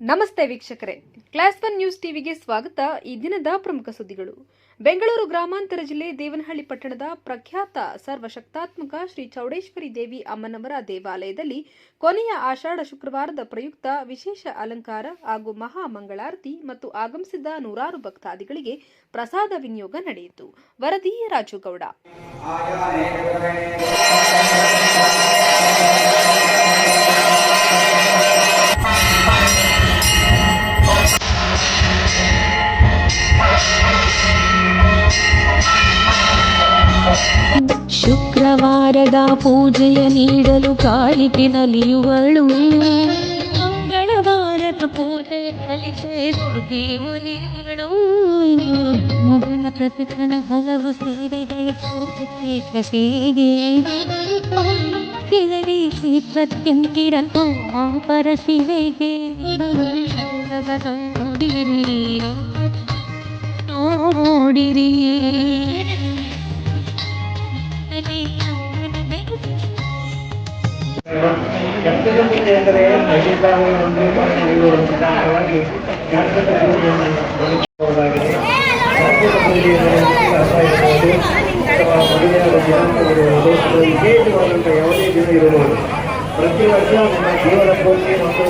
ನಮಸ್ತೆ ವೀಕ್ಷಕರೇ. Class one news ಟಿವಿಗೆ ಸ್ವಾಗತ. ಈ ದಿನದ ಪ್ರಮುಖ ಸುದ್ದಿಗಳು. ಬೆಂಗಳೂರು ಗ್ರಾಮಾಂತರ ಜಿಲ್ಲೆ ದೇವನಹಳ್ಳಿ ಪಟ್ಟಣದ ಪ್ರಖ್ಯಾತ ಸರ್ವಶಕ್ತಾತ್ಮಕ ಶ್ರೀ ಚೌಡೇಶ್ವರಿ ದೇವಿ ಅಮ್ಮನವರ ದೇವಾಲಯದಲ್ಲಿ ಕೊನೆಯ ಆಷಾಢ ಶುಕ್ರವಾರದ ಪ್ರಯುಕ್ತ ವಿಶೇಷ ಅಲಂಕಾರ ಹಾಗೂ ಮಹಾ ಮಂಗಳಾರತಿ ಮತ್ತು ಆಗಮಿಸಿದ ನೂರಾರು ಭಕ್ತಾದಿಗಳಿಗೆ ಪ್ರಸಾದ ವಿನಿಯೋಗ ನಡೆಯಿತು. ವರದಿ ರಾಜುಗೌಡ. ಶುಕ್ರವಾರದ ಪೂಜೆಯ ನೀಡಲು ಕಾಲಿಗೆ ನಲಿಯುವಳು. ಮಂಗಳವಾರದ ಪೂಜೆಯಲ್ಲಿ ಸೇರಿ ಮುನಿಗಳು ಮೊದಲ ಪ್ರತಿಕ್ಷಣ ಹಲವು ಸೇವೆಗಳ ಸಸಿಗೆ ಕಿರಡಿ ಪ್ರತ್ಯಂಕಿರಲು ಪರ ಶಿವೆಗೆ ನೋಡಿರಿ ನೋಡಿರಿ. ಒಂದು ಇವರು ಪ್ರಧಾನವಾಗಿ ಗಣಪತಿ ಪೂಜೆಯನ್ನು ಗಣಪತಿ ಪೂಜೆ ಎಂದರೆ ಅರ್ಥ ಇರಬಹುದು ಅಥವಾ ವಿಶೇಷವಾದಂಥ ಯಾವುದೇ ದಿನ ಇರಬಹುದು ಪ್ರತಿ ವರ್ಷ ನಮ್ಮ ಜೀವನ ಪೂರ್ತಿ ಮತ್ತು